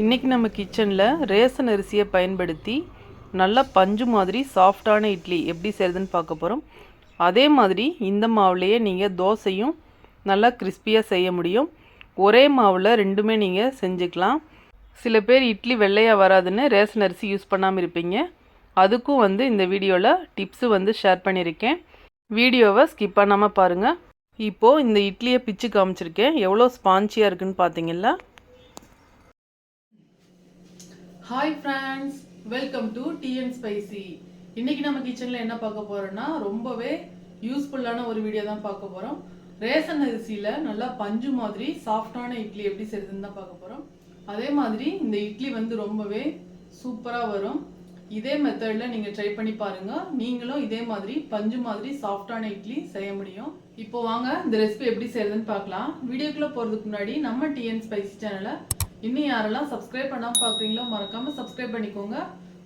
இன்றைக்கி நம்ம கிச்சனில் ரேசன் அரிசியை பயன்படுத்தி நல்லா பஞ்சு மாதிரி சாஃப்டான இட்லி எப்படி செய்கிறதுன்னு பார்க்க போகிறோம் அதே மாதிரி இந்த மாவுலேயே நீங்கள் தோசையும் நல்லா கிறிஸ்பியாக செய்ய முடியும். ஒரே மாவில் ரெண்டுமே நீங்கள் செஞ்சுக்கலாம். சில பேர் இட்லி வெள்ளையாக வராதுன்னு ரேசன் அரிசி யூஸ் பண்ணாமல் இருப்பீங்க. அதுக்கும் வந்து இந்த வீடியோவில் டிப்ஸு வந்து ஷேர் பண்ணியிருக்கேன். வீடியோவை ஸ்கிப் பண்ணாமல் பாருங்கள் இப்போது இந்த இட்லியை பிச்சு காமிச்சிருக்கேன். எவ்வளோ ஸ்பான்ச்சியாக இருக்குன்னு பார்த்தீங்களா hi friends welcome to TN spicy இன்னைக்கு நம்ம கிச்சனில் என்ன பார்க்க போகிறோன்னா ரொம்பவே யூஸ்ஃபுல்லான ஒரு வீடியோ தான் பார்க்க போகிறோம் ரேசன் அரிசியில் நல்லா பஞ்சு மாதிரி சாஃப்டான இட்லி எப்படி செய்யுதுன்னு தான் பார்க்க போகிறோம் அதே மாதிரி இந்த இட்லி வந்து ரொம்பவே சூப்பராக வரும். இதே மெத்தடில் நீங்கள் ட்ரை பண்ணி பாருங்கள் நீங்களும் இதே மாதிரி பஞ்சு மாதிரி சாஃப்டான இட்லி செய்ய முடியும். இப்போ வாங்க இந்த ரெசிபி எப்படி செய்யறதுன்னு பார்க்கலாம். வீடியோக்குள்ளே போகிறதுக்கு முன்னாடி நம்ம டிஎன் ஸ்பைசி சேனலை இன்னும் யாரெல்லாம் சப்ஸ்கிரைப் பண்ணாமல் பார்க்குறீங்களோ மறக்காமல் சப்ஸ்கிரைப் பண்ணிக்கோங்க.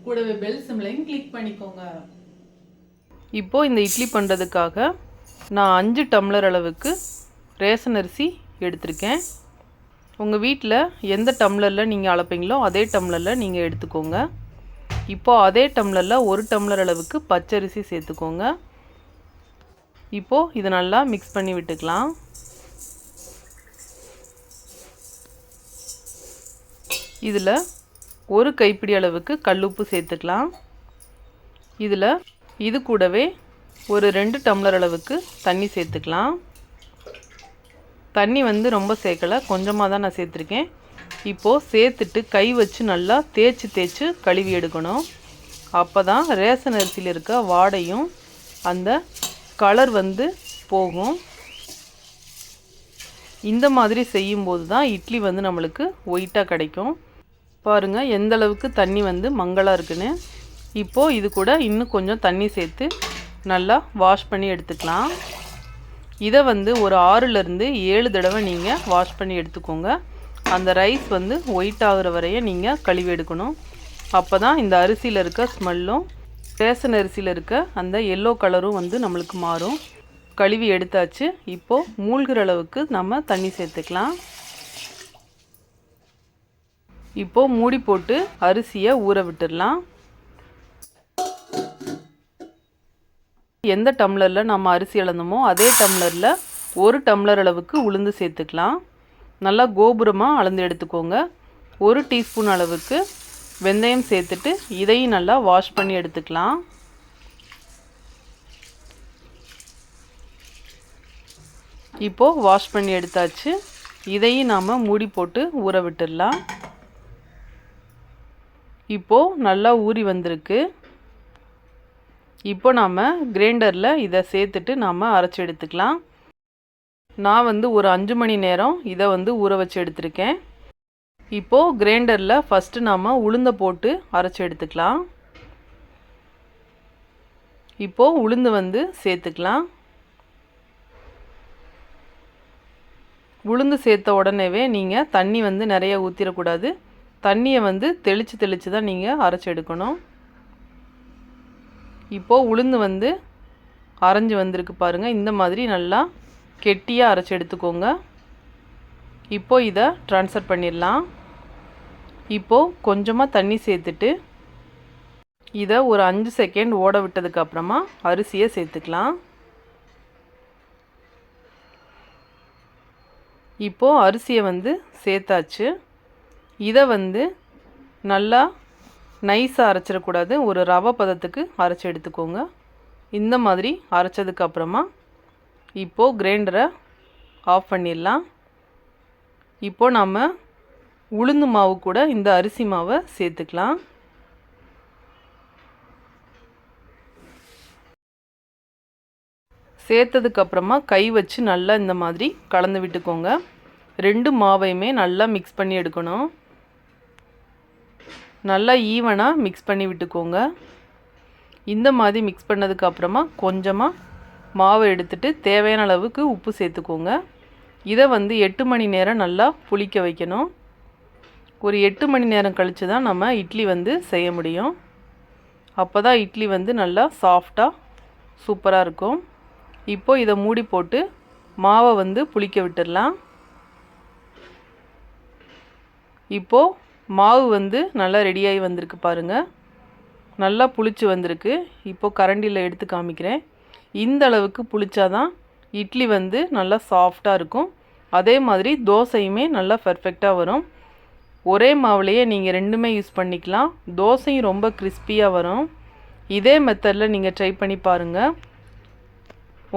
கூடவே பெல் சிம்லையும் கிளிக் பண்ணிக்கோங்க. இப்போது இந்த இட்லி பண்ணுறதுக்காக நான் அஞ்சு டம்ளர் அளவுக்கு ரேஷன் அரிசி எடுத்திருக்கேன். உங்கள் வீட்டில் எந்த டம்ளரில் நீங்கள் அளப்பீங்களோ அதே டம்ளரில் நீங்கள் எடுத்துக்கோங்க. இப்போது அதே டம்ளரில் ஒரு டம்ளர் அளவுக்கு பச்சரிசி சேர்த்துக்கோங்க. இப்போது இதை நல்லா மிக்ஸ் பண்ணி விட்டுக்கலாம். இதில் ஒரு கைப்பிடி அளவுக்கு கல்லுப்பு சேர்த்துக்கலாம். இதில் இது கூடவே ஒரு ரெண்டு டம்ளர் அளவுக்கு தண்ணி சேர்த்துக்கலாம். தண்ணி வந்து ரொம்ப சேர்க்கலை கொஞ்சமாக தான் நான் சேர்த்துருக்கேன். இப்போது சேர்த்துட்டு கை வச்சு நல்லா தேய்ச்சி தேய்ச்சி கழுவி எடுக்கணும். அப்போ தான் ரேஷன் அரிசியில் இருக்க வாடையும் அந்த கலர் வந்து போகும். இந்த மாதிரி செய்யும்போது தான் இட்லி வந்து நம்மளுக்கு ஒயிட்டாக கிடைக்கும். பாருங்கள் எந்த அளவுக்கு தண்ணி வந்து மங்களாக இருக்குன்னு. இப்போது இது கூட இன்னும் கொஞ்சம் தண்ணி சேர்த்து நல்லா வாஷ் பண்ணி எடுத்துக்கலாம். இதை வந்து ஒரு ஆறுலேருந்து ஏழு தடவை நீங்கள் வாஷ் பண்ணி எடுத்துக்கோங்க. அந்த ரைஸ் வந்து ஒயிட் ஆகுற வரைய நீங்கள் கழுவி எடுக்கணும். அப்போ தான் இந்த அரிசியில் இருக்க ஸ்மெல்லும் ரேசன் அரிசியில் இருக்க அந்த எல்லோ கலரும் வந்து நம்மளுக்கு மாறும். கழுவி எடுத்தாச்சு. இப்போது மூழ்கிற அளவுக்கு நம்ம தண்ணி சேர்த்துக்கலாம். இப்போது மூடி போட்டு அரிசியை ஊற விட்டுடலாம். எந்த டம்ளரில் நம்ம அரிசி இழந்தோமோ அதே டம்ளரில் ஒரு டம்ளர் அளவுக்கு உளுந்து சேர்த்துக்கலாம். நல்லா கோபுரமாக அளந்து எடுத்துக்கோங்க. ஒரு டீஸ்பூன் அளவுக்கு வெந்தயம் சேர்த்துட்டு இதையும் நல்லா வாஷ் பண்ணி எடுத்துக்கலாம். இப்போது வாஷ் பண்ணி எடுத்தாச்சு. இதையும் நாம் மூடி போட்டு ஊற விட்டுடலாம். இப்போது நல்லா ஊறி வந்திருக்கு. இப்போ நாம் கிரைண்டரில் இதை சேர்த்துட்டு நாம் அரைச்சி எடுத்துக்கலாம். நான் வந்து ஒரு அஞ்சு மணி நேரம் இதை வந்து ஊற வச்சு எடுத்திருக்கேன். இப்போது கிரைண்டரில் ஃபஸ்ட்டு நாம் உளுந்தை போட்டு அரைச்சி எடுத்துக்கலாம். இப்போது உளுந்து வந்து சேர்த்துக்கலாம். உளுந்து சேர்த்த உடனேவே நீங்கள் தண்ணி வந்து நிறைய ஊற்றிடக்கூடாது தண்ணியை வந்து தெளித்து தெளித்து தான் நீங்கள் அரைச்சி எடுக்கணும். இப்போது உளுந்து வந்து அரைஞ்சி வந்திருக்கு பாருங்கள் இந்த மாதிரி நல்லா கெட்டியாக அரைச்சி எடுத்துக்கோங்க. இப்போது இதை ட்ரான்ஸ்ஃபர் பண்ணிடலாம். இப்போது கொஞ்சமாக தண்ணி சேர்த்துட்டு இதை ஒரு அஞ்சு செகண்ட் ஓட விட்டதுக்கப்புறமா அரிசியை சேர்த்துக்கலாம். இப்போது அரிசியை வந்து சேர்த்தாச்சு. இதை வந்து நல்லா நைஸாக அரைச்சிடக்கூடாது. ஒரு ரவை பதத்துக்கு அரைச்சி எடுத்துக்கோங்க. இந்த மாதிரி அரைச்சதுக்கு அப்புறமா இப்போது கிரைண்டரை ஆஃப் பண்ணிடலாம். இப்போது நம்ம உளுந்து மாவு கூட இந்த அரிசி மாவை சேர்த்துக்கலாம். சேர்த்ததுக்கப்புறமா கை வச்சு நல்லா இந்த மாதிரி கலந்து விட்டுக்கோங்க. ரெண்டு மாவையுமே நல்லா மிக்ஸ் பண்ணி எடுக்கணும். நல்லா ஈவனாக மிக்ஸ் பண்ணி விட்டுக்கோங்க. இந்த மாதிரி மிக்ஸ் பண்ணதுக்கு அப்புறமா கொஞ்சமாக மாவை எடுத்துட்டு தேவையான அளவுக்கு உப்பு சேர்த்துக்கோங்க. இதை வந்து எட்டு மணி நேரம் நல்லா புளிக்க வைக்கணும். ஒரு எட்டு மணி நேரம் கழித்து தான் நம்ம இட்லி வந்து செய்ய முடியும். அப்போ தான் இட்லி வந்து நல்லா சாஃப்டாக சூப்பராக இருக்கும். இப்போது இதை மூடி போட்டு மாவை வந்து புளிக்க விட்டுடலாம். இப்போது மாவு வந்து நல்லா ரெடியாகி வந்திருக்கு பாருங்கள் நல்லா புளிச்சு வந்திருக்கு. இப்போது கரண்டியில் எடுத்து காமிக்கிறேன். இந்த அளவுக்கு புளிச்சாதான் இட்லி வந்து நல்லா சாஃப்டாக இருக்கும். அதே மாதிரி தோசையுமே நல்லா பர்ஃபெக்டாக வரும். ஒரே மாவுலேயே நீங்கள் ரெண்டுமே யூஸ் பண்ணிக்கலாம். தோசையும் ரொம்ப கிறிஸ்பியாக வரும். இதே மெத்தடில் நீங்கள் ட்ரை பண்ணி பாருங்கள்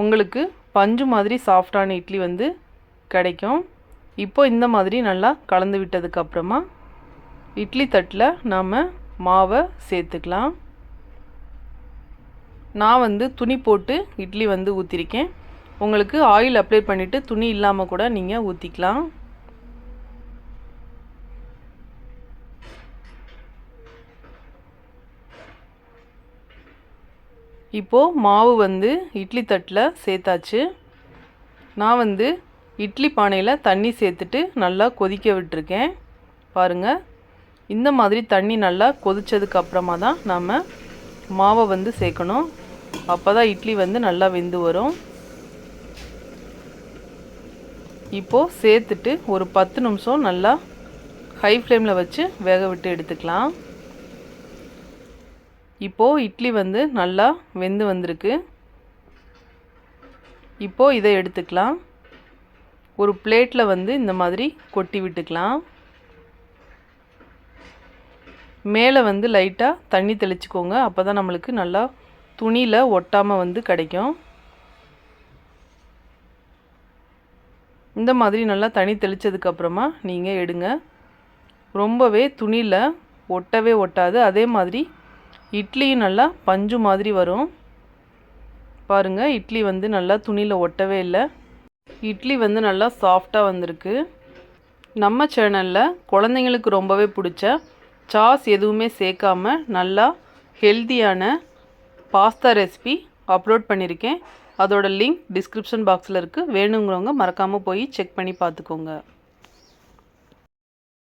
உங்களுக்கு பஞ்சு மாதிரி சாஃப்டான இட்லி வந்து கிடைக்கும். இப்போ இந்த மாதிரி நல்லா கலந்து விட்டதுக்கப்புறமா இட்லி தட்டில் நாம் மாவை சேர்த்துக்கலாம். நான் வந்து துணி போட்டு இட்லி வந்து ஊற்றிருக்கேன் உங்களுக்கு ஆயில் அப்ளை பண்ணிவிட்டு துணி இல்லாமல் கூட நீங்கள் ஊற்றிக்கலாம் இப்போது மாவு வந்து இட்லி தட்டில் சேர்த்தாச்சு. நான் வந்து இட்லி பானையில் தண்ணி சேர்த்துட்டு நல்லா கொதிக்க விட்டுருக்கேன். பாருங்கள் இந்த மாதிரி தண்ணி நல்லா கொதித்ததுக்கு அப்புறமா தான் நம்ம மாவை வந்து சேர்க்கணும். அப்போ தான் இட்லி வந்து நல்லா வெந்து வரும். இப்போது சேர்த்துட்டு ஒரு பத்து நிமிஷம் நல்லா ஹை ஃப்ளேமில் வச்சு வேக விட்டு எடுத்துக்கலாம். இப்போது இட்லி வந்து நல்லா வெந்து வந்திருக்கு. இப்போது இதை எடுத்துக்கலாம். ஒரு பிளேட்டில் வந்து இந்த மாதிரி கொட்டி விட்டுக்கலாம். மேலே வந்து லைட்டாக தண்ணி தெளிச்சுக்கோங்க. அப்போ தான் நம்மளுக்கு நல்லா துணியில் ஒட்டாமல் வந்து கிடைக்கும். இந்த மாதிரி நல்லா தண்ணி தெளித்ததுக்கப்புறமா நீங்கள் எடுங்க. ரொம்பவே துணியில் ஒட்டவே ஒட்டாது. அதே மாதிரி இட்லியும் நல்லா பஞ்சு மாதிரி வரும். பாருங்கள் இட்லி வந்து நல்லா துணியில் ஒட்டவே இல்லை. இட்லி வந்து நல்லா சாஃப்டாக வந்திருக்கு. நம்ம சேனலில் குழந்தைங்களுக்கு ரொம்பவே பிடிச்ச சாஸ் எதுவுமே சேர்க்காம நல்லா ஹெல்த்தியான பாஸ்தா ரெசிபி அப்லோட் பண்ணியிருக்கேன். அதோட லிங்க் டிஸ்கிரிப்ஷன் பாக்ஸில் இருக்குது வேணுங்கிறவங்க மறக்காமல் போய் செக் பண்ணி பார்த்துக்கோங்க.